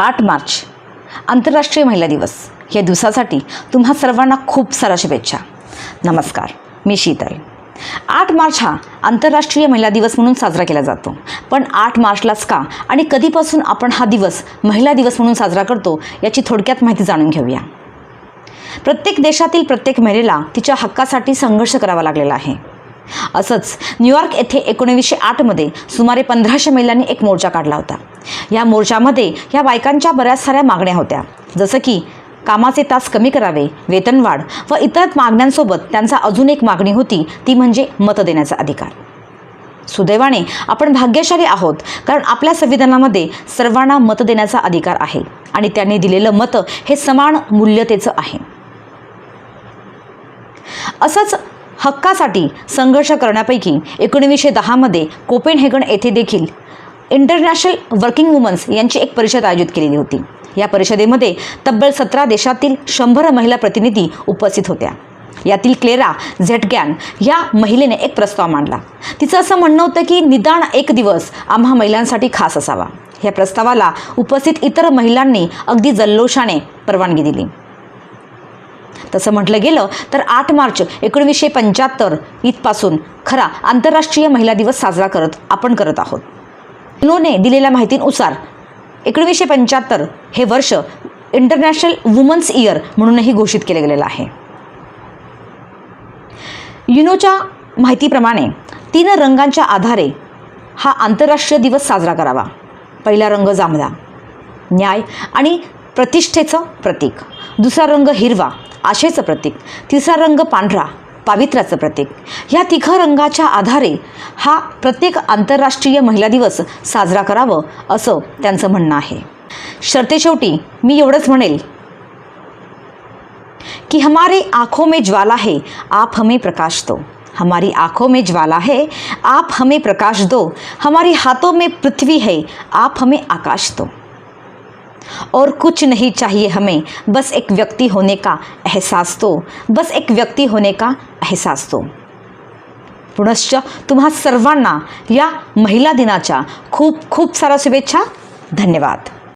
आठ मार्च आंतरराष्ट्रीय महिला दिवस. या दिवसासाठी तुम्हा सर्वांना खूप साऱ्या शुभेच्छा. नमस्कार मी शीतल. आठ मार्च हा आंतरराष्ट्रीय महिला दिवस म्हणून साजरा केला जातो. पण आठ मार्चलाच का आणि कधीपासून आपण हा दिवस महिला दिवस म्हणून साजरा करतो याची थोडक्यात माहिती जाणून घेऊया. प्रत्येक देशातील प्रत्येक महिलेला तिच्या हक्कासाठी संघर्ष करावा लागलेला आहे. असंच न्यूयॉर्क येथे एकोणीसशे आठमध्ये सुमारे पंधराशे महिलांनी एक मोर्चा काढला होता. या मोर्चामध्ये या बायकांच्या बऱ्याच साऱ्या मागण्या होत्या. जसं की कामाचे तास कमी करावे वेतनवाढ व इतर मागण्यांसोबत त्यांचा अजून एक मागणी होती ती म्हणजे मत देण्याचा अधिकार. सुदैवाने आपण भाग्यशाली आहोत कारण आपल्या संविधानामध्ये सर्वांना मत देण्याचा अधिकार आहे आणि त्यांनी दिलेलं मत हे समान मूल्यतेचं आहे. असंच हक्कासाठी संघर्ष करण्यापैकी एकोणीसशे दहामध्ये कोपेनहेगन येथे देखील इंटरनॅशनल वर्किंग वुमन्स यांची एक परिषद आयोजित केलेली होती. या परिषदेमध्ये तब्बल सतरा देशातील शंभर महिला प्रतिनिधी उपस्थित होत्या. यातील क्लेरा झेटगॅन या महिलेने एक प्रस्ताव मांडला. तिचं असं म्हणणं होतं की निदान एक दिवस आम्हा महिलांसाठी खास असावा. या प्रस्तावाला उपस्थित इतर महिलांनी अगदी जल्लोषाने परवानगी दिली. तसं म्हटलं गेलं तर आठ मार्च एकोणीसशे पंच्याहत्तर इथपासून खरा आंतरराष्ट्रीय महिला दिवस साजरा करत आपण करत आहोत. इनोने दिलेल्या माहितीनुसार एकोणीसशे पंच्याहत्तर हे वर्ष इंटरनॅशनल वुमन्स इयर म्हणूनही घोषित केलं गेलेलं आहे. युनोच्या माहितीप्रमाणे तीन रंगांच्या आधारे हा आंतरराष्ट्रीय दिवस साजरा करावा. पहिला रंग जांभळा न्याय आणि प्रतिष्ठेचं प्रतीक. दुसरा रंग हिरवा आशेचं प्रतीक. तिसरा रंग पांढरा पावित्र्याचं प्रतीक. ह्या तिखं रंगाच्या आधारे हा प्रत्येक आंतरराष्ट्रीय महिला दिवस साजरा करावं असं त्यांचं म्हणणं आहे. शर्तेशेवटी मी एवढंच म्हणेल. कि हमारे आँखों में ज्वाला है आप हमें प्रकाश दो. हमारी आँखों में ज्वाला है आप हमें प्रकाश दो. हमारे हाथों में पृथ्वी है आप हमें आकाश दो. और कुछ नहीं चाहिए हमें बस एक व्यक्ति होने का एहसास तो बस एक व्यक्ती होने का एहसास तो पुनश्च तुम्हा सर्वांना या महिला दिनाच्या खूप खूप साऱ्या शुभेच्छा धन्यवाद।